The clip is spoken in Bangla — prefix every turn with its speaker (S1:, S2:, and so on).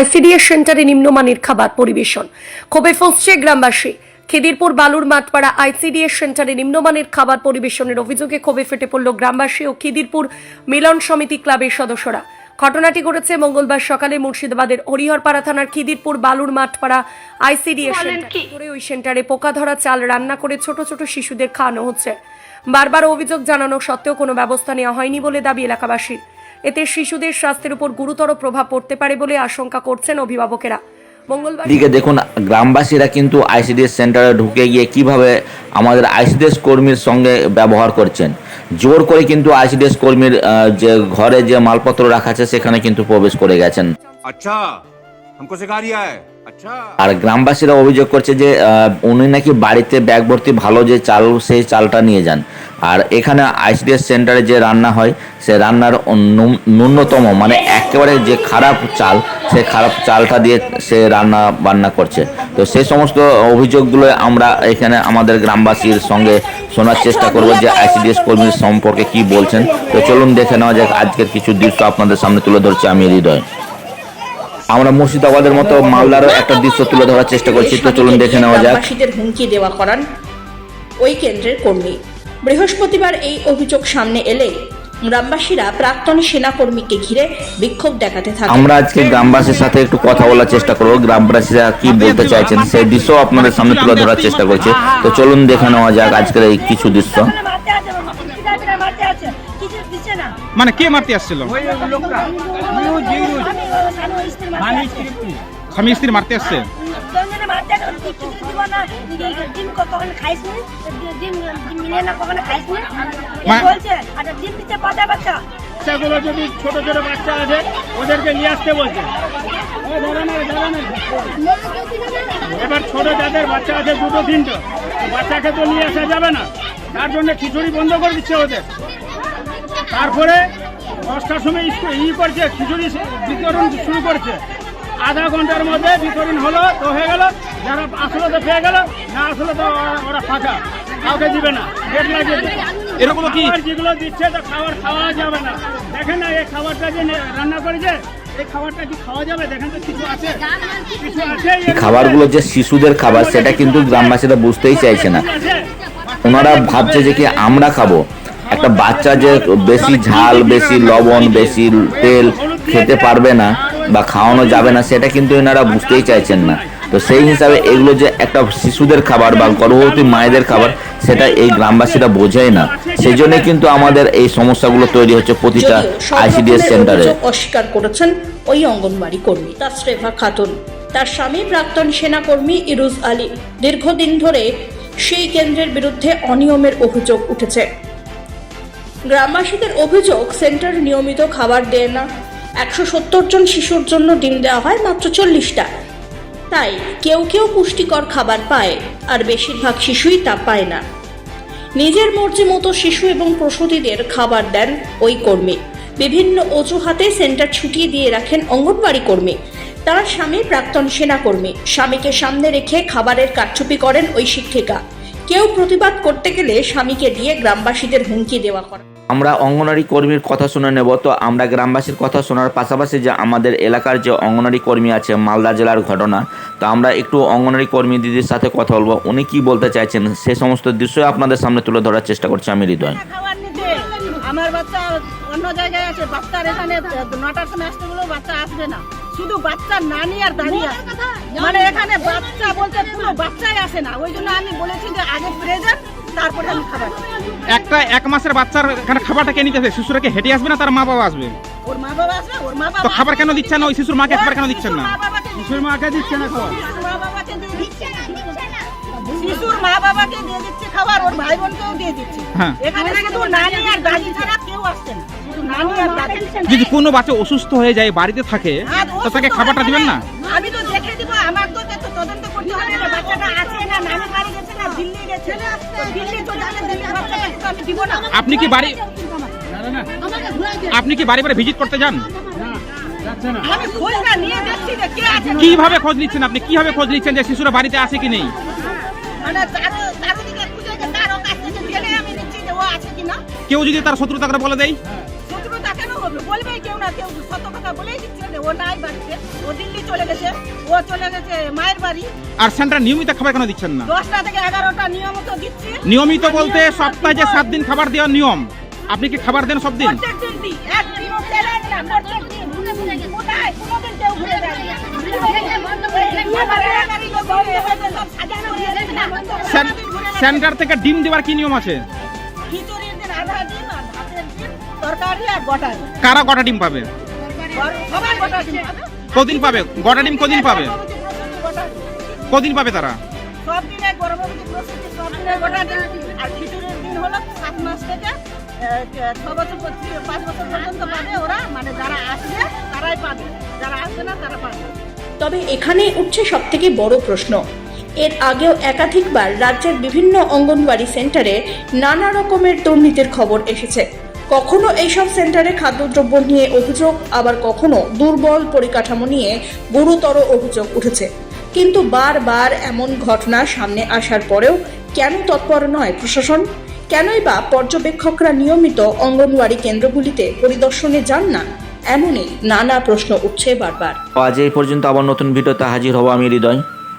S1: আইসিডিএস সেন্টারে নিম্নমানের খাবার পরিবেশন। ক্ষোভে ফুঁসছে গ্রামবাসী। খিদিরপুর বালুর মাঠপাড়া আইসিডিএস সেন্টারে নিম্নমানের খাবার পরিবেশনের অভিযোগে ক্ষোভে ফেটে পড়ল গ্রামবাসী ও খিদিরপুর মিলন সমিতি ক্লাবের সদস্যরা। ঘটনাটি ঘটেছে মঙ্গলবার সকালে মুর্শিদাবাদের হরিহরপাড়া থানার খিদিরপুর বালুর মাঠপাড়া আইসিডিএস সেন্টারে। ওই সেন্টারে পোকা ধরা চাল রান্না করে ছোট ছোট শিশুদের খাওয়ানো হচ্ছে। বারবার অভিযোগ জানানো সত্ত্বেও কোনো ব্যবস্থা নেওয়া হয়নি বলে দাবি এলাকাবাসীর। এতে শিশুদের স্বাস্থ্যের উপর গুরুতর প্রভাব পড়তে পারে বলে আশঙ্কা করছেন অভিভাবকেরা মঙ্গলবার
S2: দিকে দেখুন গ্রামবাসীরা কিন্তু আইসিডিএস সেন্টারে ঢুকে গিয়ে কিভাবে আমাদের আইসিডিএস কর্মীর সঙ্গে ব্যবহার করছেন জোর করে কিন্তু আইসিডিএস কর্মীর আহ, যে ঘরে যে মালপত্র রাখা আছে সেখানে কিন্তু প্রবেশ করে গেছেন
S3: अच्छा हमको सिखा रिया है अच्छा
S2: আর গ্রামবাসীরা অভিযোগ করছে যে উনি নাকি বাড়িতে ব্যাগ ভর্তি ভালো যে চাল, সেই চালটা নিয়ে যান। আর এখানে আইসিডিএস সেন্টারে যে রান্না হয়, সে রান্নার ন্যূনতম মানে একেবারে যে খারাপ চাল, সে খারাপ চালটা দিয়ে সে রান্না বান্না করছে। তো সেই সমস্ত অভিযোগগুলো আমরা এখানে আমাদের গ্রামবাসীর সঙ্গে শোনার চেষ্টা করব যে আইসিডিএস কর্মীর সম্পর্কে কি বলছেন। তো চলুন দেখে নেওয়া যাক, আজকের কিছু দৃশ্য আপনাদের সামনে তুলে ধরছি আমি হৃদয়। আমরা মুর্শিদাবাদের মতো মালদারও একটা দৃশ্য তুলে ধরার চেষ্টা করছি। তো চলুন দেখে নেওয়া যাক।
S4: হুমকি দেওয়া করান ওই কেন্দ্রের কর্মী। বৃহস্পতিবার এই অভিযোগ সামনে এলে গ্রামবাসীরা প্রাক্তন সেনাকর্মীকে ঘিরে বিক্ষোভ দেখাতে থাকে।
S2: আমরা আজকে গ্রামবাসীর সাথে একটু কথা বলার চেষ্টা করব। গ্রামবাসীরা কি বলতে চাইছেন সেই দৃশ্য আপনাদের সামনে তুলে ধরার চেষ্টা করছি। তো চলুন দেখে নেওয়া যাক আজকের এই কিছু দৃশ্য।
S5: মানে কে মারতে আসছিল? স্বামী স্ত্রী। মারতে আসছে?
S6: বাচ্চাগুলো যদি ছোট ছোট বাচ্চা আছে ওদেরকে নিয়ে আসতে বলছে। এবার ছোট যাদের বাচ্চা আছে দুটো তিনটো। তো বাচ্চাকে তো নিয়ে আসা যাবে না। তার জন্য খিচুড়ি বন্ধ করে দিচ্ছে ওদের। তারপরে দশটার সময় ই করছে খিচুড়ি বিতরণ শুরু করছে। আধা ঘণ্টার মধ্যে বিতরণ হলো তো হয়ে গেল যারা আসলো তো পেয়ে গেল না আসলো তো ওরা- ফাঁকা কাউকে দিবে না। গেট লাগিয়ে
S5: এরকম কি?
S6: যেগুলো দিচ্ছে তো খাবার খাওয়া যাবে না। দেখেন না এই খাবারটা যে রান্না করেছে
S2: খাবারগুলো যে শিশুদের খাবার সেটা কিন্তু গ্রামবাসীরা বুঝতেই চাইছে না। ওনারা ভাবছে যে কি আমরা খাব? একটা বাচ্চা যে বেশি ঝাল বেশি লবণ বেশি তেল খেতে পারবে না বা খাওয়ানো যাবে না সেটা কিন্তু এনারা বুঝতেই চাইছেন না। তো সেই হিসাবে এগুলো যে একটা শিশুদের খাবার বা গর্ভবতী মায়েদের খাবার সেটা এই গ্রামবাসীরা বোঝেই না। সেই জন্য কিন্তু আমাদের এই সমস্যাগুলো তৈরি হচ্ছে প্রতিটা আইসিডিএস সেন্টারে।
S4: অস্বীকার করেছেন ওই অঙ্গনবাড়ি কর্মী তার তাসরেফা খাতুন। তার স্বামী প্রাক্তন সেনাকর্মী ইরুজ আলী দীর্ঘদিন ধরে সেই কেন্দ্রের বিরুদ্ধে অনিয়মের অভিযোগ উঠেছে। গ্রামবাসীদের অভিযোগ, সেন্টার নিয়মিত খাবার দেয় না। একশো সত্তর জন শিশুর জন্য ডিম দেওয়া হয় মাত্র চল্লিশটা। তাই কেউ কেউ পুষ্টিকর খাবার পায়, আর বেশিরভাগ শিশুই তা পায় না। নিজের মর্জি মতো শিশু এবং প্রসূতিদের খাবার দেন ওই কর্মী। বিভিন্ন অজুহাতে সেন্টার ছুটিয়ে দিয়ে রাখেন অঙ্গনবাড়ি কর্মী। তার স্বামী, প্রাক্তন সেনাকর্মী স্বামীকে সামনে রেখে খাবারের কারচুপি করেন ওই শিক্ষিকা। কেউ প্রতিবাদ করতে গেলে স্বামীকে দিয়ে গ্রামবাসীদের হুমকি দেওয়া করা
S2: আমরা অঙ্গনারী কর্মীর কথা শুনে নেব। তো আমরা গ্রামবাসীর কথা শোনার পাশাপাশি যে আমাদের এলাকার যে অঙ্গনারী কর্মী আছে, মালদা জেলার ঘটনা, তো আমরা একটু অঙ্গনারী কর্মী দিদির সাথে কথা বলব। উনি কি বলতে চাইছেন? সে সমস্ত দৃশ্য আপনাদের সামনে তুলে ধরার চেষ্টা করছি আমি হৃদয়।
S7: আমার বাচ্চা অন্য জায়গায় আছে, বাচ্চার এখানে নটার সময় আসতে বলেও বাচ্চা আসবে না। শুধু বাচ্চার নানি আর দাঁড়িয়ে মানে এখানে বাচ্চা বলতে পুরো বাচ্চাই আসে না। ওই জন্য আমি বলেছি যে আগে প্রেজেন্ট তারপরে আমি খাবার
S5: একটা এক মাসের বাচ্চার এখানে খাবারটা কে নিতেছে? শিশুরা কি হেঁটে আসবে না তার মা বাবা আসবে?
S7: ওর মা বাবা আসবে ওর মা
S5: তো খাবার কেন দিচ্ছেন না? ওই শিশুর মাকে খাবার কেন দিচ্ছেন না?
S6: শিশুর মাকে দিচ্ছে না খাবার।
S7: শিশুর মা বাবাকে দিয়ে দিচ্ছে। শিশুর মা বাবাকে দিয়ে দিচ্ছে খাবার ওর ভাই বোনকেও দিয়ে দিচ্ছে।
S5: হ্যাঁ।
S7: এখানে শুধু নানি আর দাদি ছাড়া কেউ আসছে না। শুধু নানি আর দাদি।
S5: যদি কোনো বাচ্চা অসুস্থ হয়ে যায় বাড়িতে থাকে তো তাকে খাবারটা দিবেন না?
S7: আমি তো তদন্ত করতে হবে না বাচ্চাটা আছে না নানি বাড়ি গেছে না দিল্লি গেছে। দিল্লি তো জানে দিল্লি বাচ্চাটাকে তো আমি দিব না।
S5: আপনি কি বাড়ি আপনি কি বাড়ি বাড়ি ভিজিট করতে যান?
S6: যাচ্ছে না।
S7: আমি খোঁজটা নিয়ে দেখছি যে কে আছে।
S5: কীভাবে খোঁজ নিচ্ছেন আপনি? কীভাবে খোঁজ নিচ্ছেন যে শিশুরা বাড়িতে আছে কি নেই?
S7: মানে
S5: কেউ যদি তার শত্রুতা করে বলে দেয়?
S7: বলবেই কেউ না কেউ সত্য কথা বলেই দিচ্ছে যে ও নাই বাড়িতে ও দিল্লি চলে গেছে ও চলে গেছে মায়ের বাড়ি।
S5: আর সেন্টার নিয়মিত খাবার কেন দিচ্ছেন না?
S7: দশটা থেকে এগারোটা নিয়মিত দিচ্ছি।
S5: নিয়মিত বলতে সপ্তাহে যে সাত দিন খাবার দেওয়ার নিয়ম আপনি কি খাবার দেন সব দিন? সেন্টার থেকে ডিম দেওয়ার কি নিয়ম আছে?
S7: তরকারি আর গোটা
S5: কারা কটা ডিম পাবে?
S7: সবাই গোটা দিন পাবে।
S5: কদিন পাবে? গোটা ডিম কদিন পাবে?
S7: গোটা।
S5: কদিন পাবে তারা?
S7: সব দিনে গর্ভবতী প্রসূতি সব দিনে গোটা দিন আর খিচুড়ির দিন হলো সাত মাস থেকে ছ বছর পাঁচ বছর পর্যন্ত পাবে ওরা। মানে যারা আসবে তারাই পাবে। যারা আসবে না তারা পাবে
S4: তবে এখানেই উঠছে সব থেকে বড় প্রশ্ন। এর আগেও একাধিকবার রাজ্যের বিভিন্ন অঙ্গনওয়াড়ি সেন্টারে নানা রকমের দুর্নীতির খবর এসেছে। কখনো এইসব সেন্টারে খাদ্যদ্রব্য নিয়ে অভিযোগ, আবার কখনো দুর্বল পরিকাঠামো নিয়ে গুরুতর অভিযোগ উঠেছে। কিন্তু বারবার এমন ঘটনা সামনে আসার পরেও কেন তৎপর নয় প্রশাসন? কেনই বা পর্যবেক্ষকরা নিয়মিত অঙ্গনওয়াড়ি কেন্দ্রগুলিতে পরিদর্শনে যান না? এমনই নানা প্রশ্ন উঠছে বারবার।
S2: আজ এই পর্যন্ত আবার নতুন ভিডিওতে হাজির হব আমি হৃদয়।